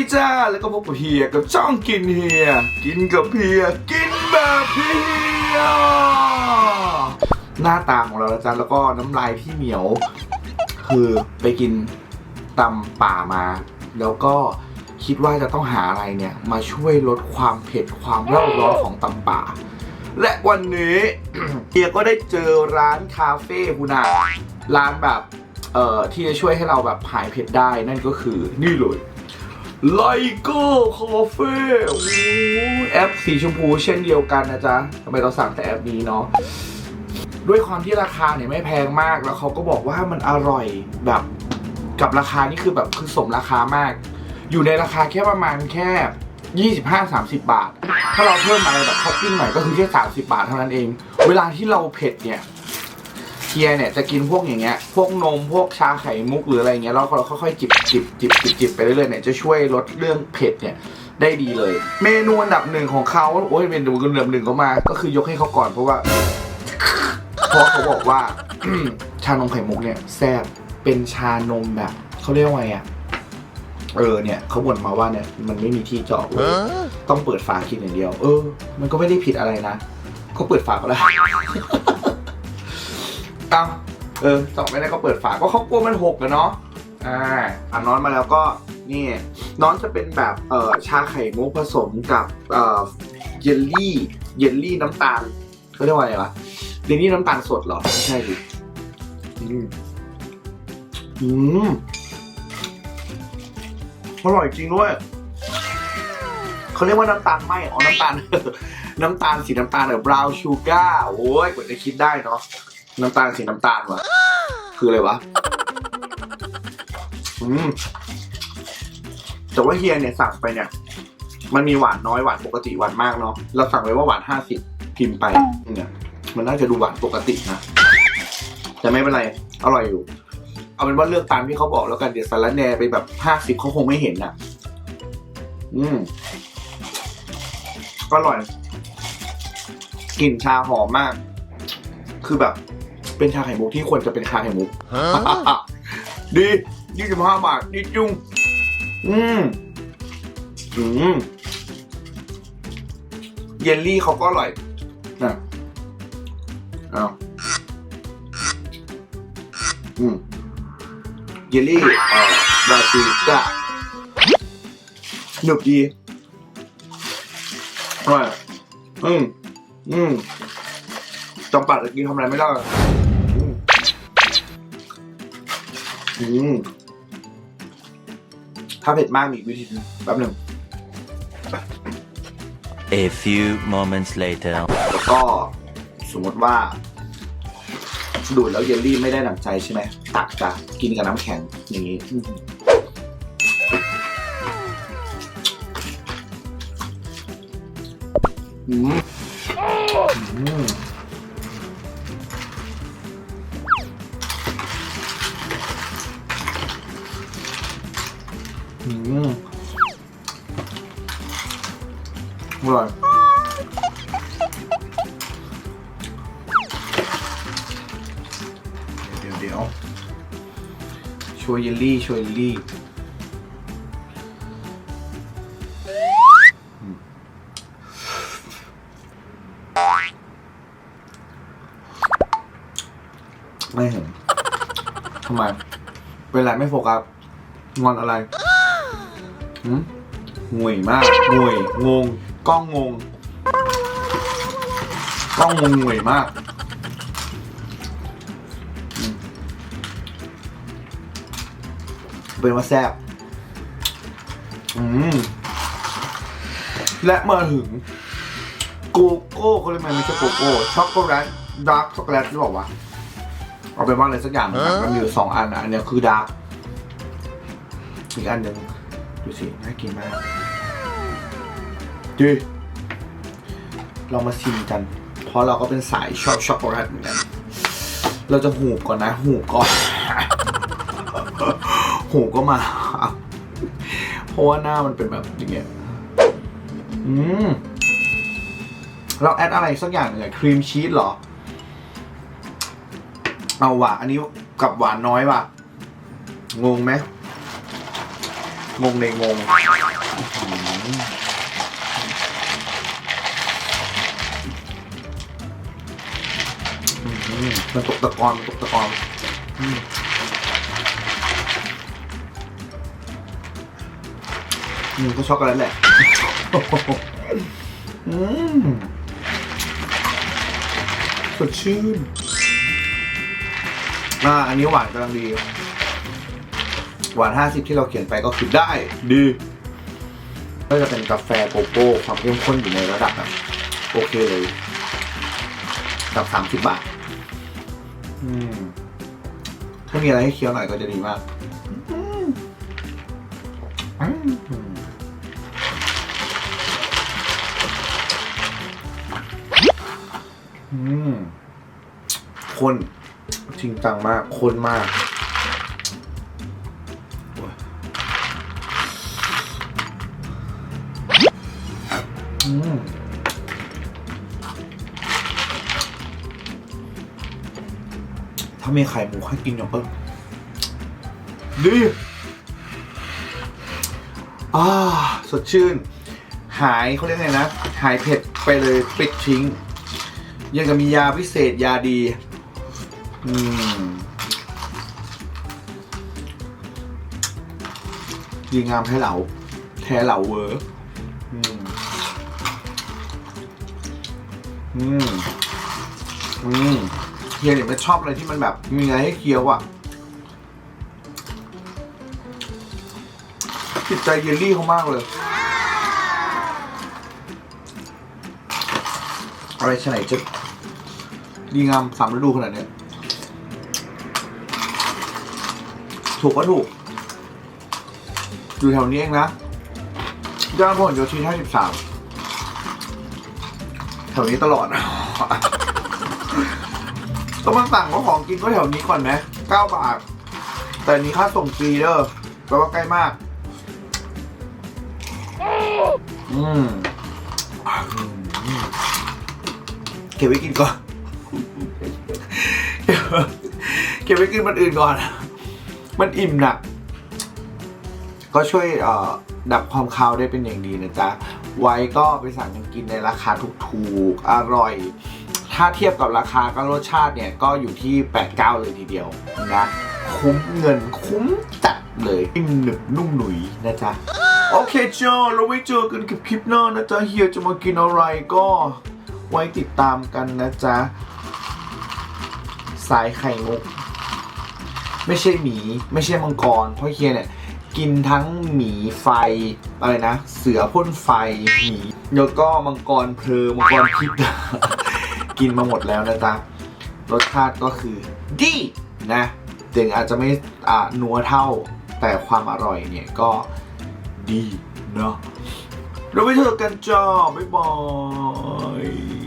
ดีจ้า แล้วก็พบกับเฮียกับจ้องกินเฮีย กินกับเฮีย กินแบบเฮีย หน้าตาของเราแล้วจ้าแล้วก็น้ำลายที่เหนียว คือไปกินตำป่ามา แล้วก็คิดว่าจะต้องหาอะไรเนี่ย มาช่วยลดความเผ็ดความเล่าร้อนของตำป่า และวันนี้ เฮียก็ได้เจอร้านคาเฟ่คุณาร้านแบบเอ่อที่จะช่วยให้เราแบบหายเผ็ดได้นั่นก็คือนี่เลย ไลโก้คาเฟ่แอปสีชมพูเช่นเดียวกันนะจ๊ะทำไมเราสั่งแต่แอปนี้เนาะด้วยความที่ราคาเนี่ยไม่แพงมากแล้วเขาก็บอกว่ามันอร่อยแบบกับราคานี่คือแบบคือสมราคามาก อยู่ในราคาแค่ประมาณแค่ 25-30 บาท ถ้าเราเพิ่มอะไรแบบท็อปปิ้งหน่อยก็คือแค่ 30 บาทเท่านั้นเอง เวลาที่เราเผ็ดเนี่ย เฮียเนี่ยจะกินพวกอย่างเงี้ย พวกนมพวกชาไข่มุกหรืออะไรเงี้ยแล้วเราค่อยๆจิบจิบจิบจิบจิบไปเรื่อยๆเนี่ยจะช่วยลดเรื่องเผ็ดเนี่ยได้ดีเลย เมนูอันดับหนึ่งของเขาโอ้ยเมนูอันดับหนึ่งเขามา ก็คือยกให้เขาก่อนเพราะว่าเพราะเขาบอกว่าชานมไข่มุกเนี่ยแซ่บเป็นชานมแบบเขาเรียกว่าไงอะเออเนี่ยเขาบ่นมาว่าเนี่ยมันไม่มีที่เจาะเลยต้องเปิดฝากินอย่างเดียว เออ มันก็ไม่ได้ผิดอะไรนะ ก็เปิดฝาก็ได้ เอาเออเจาะไม่ได้ก็เปิดฝาก็เขากลัวมันหกอะเนาะอ่าอะน้อนมาแล้วก็นี่น้อนจะเป็นแบบเอ่อชาไข่มุกผสมกับเอ่อเยลลี่เยลลี่น้ำตาลเขาเรียกว่าอะไรวะเยลลี่น้ำตาลสดเหรอไม่ใช่ดิอืมอืมอร่อยจริงด้วยเขาเรียกว่าน้ำตาลไหมอ๋อน้ำตาล น้ำตาลสีน้ำตาลแบบ brown sugar โอ้ยกว่าจะคิดได้เนาะ น้ำตาลสีน้ำตาลวะคืออะไรวะ อืม แต่ว่าเฮียเนี่ยสั่งไปเนี่ย มันมีหวานน้อยหวานปกติหวานมากเนาะ เราสั่งไว้ว่าหวานห้าสิบพิมพ์ไป เนี่ย มันน่าจะดูหวานปกตินะ แต่ไม่เป็นไร อร่อยอยู่ เอาเป็นว่าเลือกตามที่เขาบอกแล้วกันเดี๋ยวสารแนไปแบบห้าสิบเขาคงไม่เห็นน่ะ อืม ก็อร่อยกลิ่นชาหอมมาก คือแบบ เป็นชาไข่มุกที่ควรจะเป็นชาไข่มุก ดียี่สิบห้าบาทดีจุงอืมอืมเยลลี่เขาก็อร่อยนะเอาอืมเยลลี่เอ่อบราซิลก้าหนึบดีอร่อยอืมอืมจำปัดจะกินทำอะไรไม่ได้ อืมถ้าเผ็ดมากมีอีกวิธีหนึงแป๊บหนึ่ง A few moments later. แล้วก็สมมติว่า ดูดแล้วเยลลี่ไม่ได้หนังใจใช่ไหมตักจะกินกับน้ำแข็งอย่างนี้อื้อหืออืมอืม อืมอร่อยเดี๋ยวเดี๋ยวโชยเยลลี่โชยเยลลี่ไม่เห็นทำไมเป็นไรไม่โฟกัสงอนอะไร หืมงวยมากงวยงงกล้องงงกล้องงงงวยมากเป็นว่าแซ่บอืมและมาถึงโกโก้เขาเรียกมันไม่ใช่โกโก้ช็อกโกแลตดาร์กช็อกโกแลตหรือเปล่าวะเอาเป็นว่าอะไรสักอย่างมันมีอยู่สองอันนะอันเนี้ยคือดาร์กอีกอันหนึ่ง ดูสิน่ากินมากดีเรามาชิมกัน เพราะเราก็เป็นสายชอบช็อกโกแลตเหมือนกัน เราจะหูบก่อนนะ หูบก่อน หูก็มา เพราะว่าหน้ามันเป็นแบบอย่างเงี้ย อืม เราแอดอะไรสักอย่างหนึ่งครีมชีสเหรอ เอาว่ะ อันนี้กับหวานน้อยว่ะ งงไหม งงในงงมันตกตะกอนตกตะกอนอืมก็ช็อกโกแลตแหละอืมสดชื่นอ่าอันนี้หวานกำลังดี หวาน50 ที่เราเขียนไปก็คือได้ดี ก็จะเป็นกาแฟโกโก้ความเข้มข้นอยู่ในระดับแบบโอเคเลยกับ 30 บาท อืม ถ้ามีอะไรให้เคี้ยวหน่อยก็จะดีมากอืมอืมอืมคนจริงจังมากคนมาก ถ้ามีไข่หมูให้กินอย่างเปิ้ลดีอ่าสดชื่น หายเขาเรียกไงนะ หายเผ็ดไปเลยปิดทิ้ง ยังกับมียาพิเศษยาดี อืม ดีงามแท้เหลาแท้เหลาเวอร์อืม อืมอืมเฮียเนี่ยมันชอบอะไรที่มันแบบมีอะไรให้เคี้ยวอะติดใจเยลลี่เขามากเลย อะไรชไหนจะดีงามสามฤดูขนาดเนี้ยถูกก็ถูก อยู่แถวนี้เองนะย่านพหลโยธินห้าสิบสาม แถวนี้ตลอด ต้องมาสั่งว่าของกินก็แถวนี้ก่อนไหมเก้าบาท แต่นี้ค่าส่งฟรีเด้อแปลว่าใกล้มาก อืมเก็บไว้กินก่อน เก็บไว้กินมันอื่นก่อน มันอิ่มน่ะก็ช่วยเอ่อดับความคาวได้เป็นอย่างดีนะจ๊ะ ไว้ก็ไปสั่งกันกินในราคาถูกๆ อร่อย ถ้าเทียบกับราคาก็รสชาติเนี่ยก็อยู่ที่ 8-9 เลยทีเดียวนะคุ้มเงินคุ้มจัดเลยนิ่มหนึบนุ่มหนุยนะจ๊ะ โอเคจ้าเราไว้เจอกันกับคลิปหน้านะจ๊ะเฮียจะมากินอะไรก็ไว้ติดตามกันนะจ๊ะ สายไข่มุก ไม่ใช่หมี ไม่ใช่มังกร เพราะเฮียเนี่ย กินทั้งหมีไฟอะไรนะ เสือพ่นไฟหมีแล้วก็มังกรเพลมังกรพิษกินมาหมดแล้วนะจ๊ะรสชาติก็คือดีนะถึงอาจจะไม่อ่านัวเท่าแต่ความอร่อยเนี่ยก็ดีเนาะเราไปเจอกันจ้าบ๊ายบาย